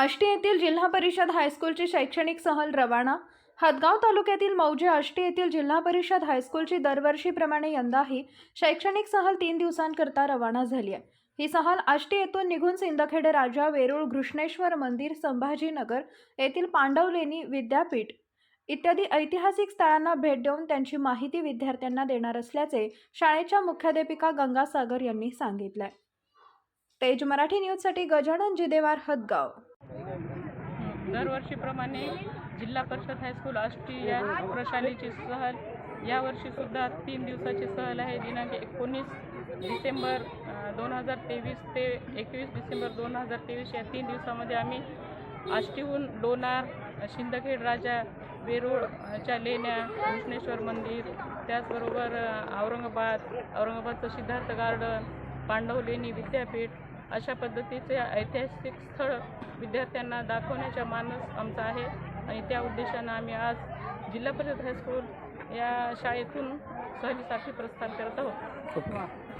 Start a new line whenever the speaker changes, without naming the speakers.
आष्टी येथील जिल्हा परिषद हायस्कूलची शैक्षणिक सहल रवाना. हदगाव तालुक्यातील मौजे आष्टी येथील जिल्हा परिषद हायस्कूलची दरवर्षीप्रमाणे यंदाही शैक्षणिक सहल तीन दिवसांकरता रवाना झाली आहे. ही सहल आष्टी येथून निघून सिंदखेड राजा वेरूळ घृष्णेश्वर मंदिर संभाजीनगर येथील पांडवलेणी विद्यापीठ इत्यादी ऐतिहासिक स्थळांना भेट देऊन त्यांची माहिती विद्यार्थ्यांना देणार असल्याचे शाळेच्या मुख्याध्यापिका गंगा सागर यांनी सांगितलंय. तेज मराठी न्यूजसाठी गजानन जिदेवार हदगाव.
दरवर्षीप्रमाणे जिल्हा परिषद हायस्कूल आष्टी या प्रशालेची सहल. यावर्षीसुद्धा तीन दिवसाची सहल आहे. दिनांक एकोणीस डिसेंबर दोन हजार तेवीस ते एकवीस डिसेंबर दोन हजार तेवीस या तीन दिवसामध्ये आम्ही आष्टीहून लोणार शिंदखेड राजा वेरूळच्या लेण्या घृष्णेश्वर मंदिर त्याचबरोबर औरंगाबाद औरंगाबादचं सिद्धार्थ गार्डन पांडव लेणी विद्यापीठ अशा पद्धतीचे ऐतिहासिक स्थळ विद्यार्थ्यांना दाखवण्याचा मानस आमचा आहे. आणि त्या उद्देशानं आम्ही आज जिल्हा परिषद हायस्कूल या शाळेतून सहलीसाठी प्रस्थान करत आहोत.